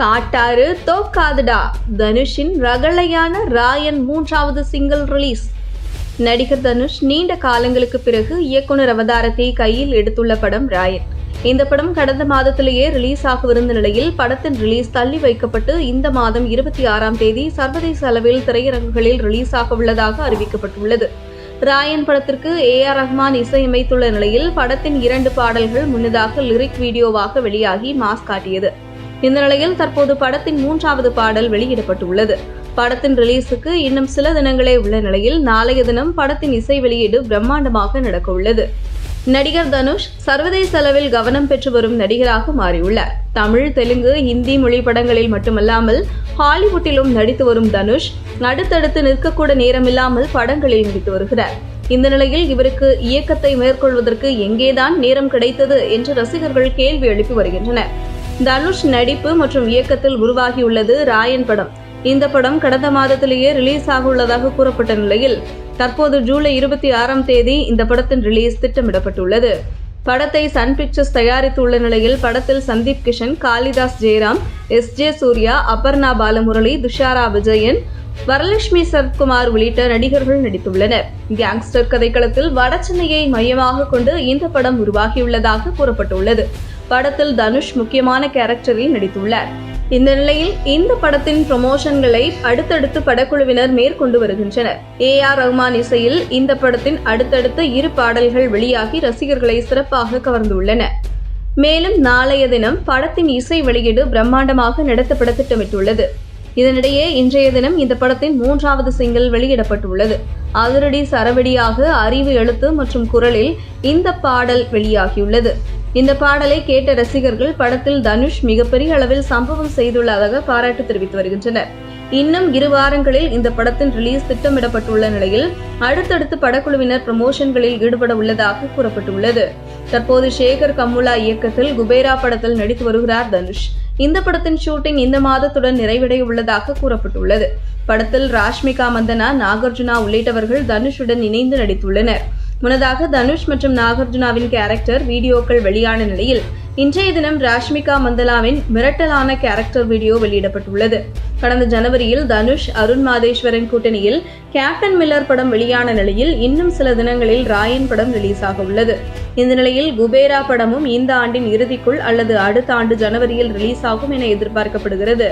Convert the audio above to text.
காட்டாறு தோக்காதுடா. தனுஷின் ரகளையான ராயன் மூன்றாவது single release. நடிகர் தனுஷ் நீண்ட காலங்களுக்கு பிறகு இயக்குனர் அவதாரத்தை கையில் எடுத்துள்ள படம் ராயன். இந்த படம் கடந்த மாதத்திலேயே ரிலீஸ் ஆகவிருந்த நிலையில் படத்தின் ரிலீஸ் தள்ளி வைக்கப்பட்டு இந்த மாதம் இருபத்தி ஆறாம் தேதி சர்வதேச அளவில் திரையரங்குகளில் ரிலீஸ் ஆக உள்ளதாக அறிவிக்கப்பட்டுள்ளது. ராயன் படத்திற்கு ஏ ஆர் ரஹ்மான் இசையமைத்துள்ள நிலையில் படத்தின் இரண்டு பாடல்கள் முன்னதாக லிரிக் வீடியோவாக வெளியாகி மாஸ் காட்டியது. இந்த நிலையில் தற்போது படத்தின் மூன்றாவது பாடல் வெளியிடப்பட்டுள்ளது. படத்தின் ரிலீஸுக்கு இன்னும் சில தினங்களே உள்ள நிலையில் நாளைய தினம் படத்தின் இசை வெளியீடு பிரம்மாண்டமாக நடக்க உள்ளது நடிகர் தனுஷ் சர்வதேச அளவில் கவனம் பெற்று வரும் நடிகராக மாறியுள்ளார். தமிழ் தெலுங்கு ஹிந்தி மொழி படங்களில் மட்டுமல்லாமல் ஹாலிவுட்டிலும் நடித்து வரும் தனுஷ் அடுத்தடுத்து நிற்கக்கூட நேரமில்லாமல் படங்களில் நடித்து வருகிறார். இந்த நிலையில் இவருக்கு இயக்கத்தை மேற்கொள்வதற்கு எங்கேதான் நேரம் கிடைத்தது என்று ரசிகர்கள் கேள்வி எழுப்பி வருகின்றனர். தனுஷ் நடிப்பு மற்றும் இயக்கத்தில் உருவாகியுள்ளது ராயன் படம். இந்த படம் கடந்த மாதத்திலேயே ரிலீஸ் ஆக உள்ளதாக கூறப்பட்ட நிலையில் தற்போது ஜூலை இருபத்தி ஆறாம் தேதி இந்த படத்தின் ரிலீஸ் திட்டமிடப்பட்டுள்ளது. படத்தை சன் பிக்சர்ஸ் தயாரித்துள்ள நிலையில் படத்தில் சந்தீப் கிஷன் காளிதாஸ் ஜெயராம் எஸ் ஜே சூர்யா அபர்ணா பாலமுரளி துஷாரா விஜயன் வரலட்சுமி சரத்குமார் உள்ளிட்ட நடிகர்கள் நடித்துள்ளனர். கேங்ஸ்டர் கதைக்களத்தில் வடசென்னையை மையமாக கொண்டு இந்த படம் உருவாகியுள்ளதாக கூறப்பட்டுள்ளது. படத்தில் தனுஷ் முக்கியமான கேரக்டரில் நடித்துள்ளார். இந்த நிலையில் இந்த படத்தின் ப்ரொமோஷன்களை அடுத்தடுத்து படக்குழுவினர் மேற்கொண்டு வருகின்றனர். ஏ ஆர் ரஹ்மான் இசையில் இந்த படத்தின் அடுத்தடுத்த இரு பாடல்கள் வெளியாகி ரசிகர்களை சிறப்பாக கவர்ந்துள்ளன. மேலும் நாளைய தினம் படத்தின் இசை வெளியீடு பிரம்மாண்டமாக நடத்தப்பட திட்டமிட்டுள்ளது. இதனிடையே இன்றைய தினம் இந்த படத்தின் மூன்றாவது சிங்கிள் வெளியிடப்பட்டுள்ளது. அதிரடி சரவெடியாக அறிவு எழுத்து மற்றும் குரலில் இந்த பாடல் வெளியாகியுள்ளது. இந்த பாடலை கேட்ட ரசிகர்கள் படத்தில் தனுஷ் மிகப்பெரிய அளவில் சம்பவம் செய்துள்ளதாக பாராட்டு தெரிவித்து வருகின்றனர். இன்னும் இரு வாரங்களில் இந்த படத்தின் ரிலீஸ் திட்டமிடப்பட்டுள்ள நிலையில் அடுத்தடுத்து படக்குழுவினர் ப்ரமோஷன்களில் ஈடுபட உள்ளதாக கூறப்பட்டுள்ளது. தற்போது சேகர் கம்முலா இயக்கத்தில் குபேரா படத்தில் நடித்து வருகிறார் தனுஷ். இந்த படத்தின் ஷூட்டிங் இந்த மாதத்துடன் நிறைவடைய உள்ளதாக கூறப்பட்டுள்ளது. படத்தில் ராஷ்மிகா மந்தனா நாகார்ஜுனா உள்ளிட்டவர்கள் தனுஷுடன் இணைந்து நடித்துள்ளனர். முன்னதாக தனுஷ் மற்றும் நாகார்ஜுனாவின் கேரக்டர் வீடியோக்கள் வெளியான நிலையில் இன்றைய தினம் ராஷ்மிகா மந்தலாவின் மிரட்டலான கேரக்டர் வீடியோ வெளியிடப்பட்டுள்ளது. கடந்த ஜனவரியில் தனுஷ் அருண் மாதேஸ்வரன் கூட்டணியில் கேப்டன் மில்லர் படம் வெளியான நிலையில் இன்னும் சில தினங்களில் ராயன் படம் ரிலீஸ் ஆக உள்ளது. இந்த நிலையில் குபேரா படமும் இந்த ஆண்டின் இறுதிக்குள் அல்லது அடுத்த ஆண்டு ஜனவரியில் ரிலீஸ் ஆகும் என எதிர்பார்க்கப்படுகிறது.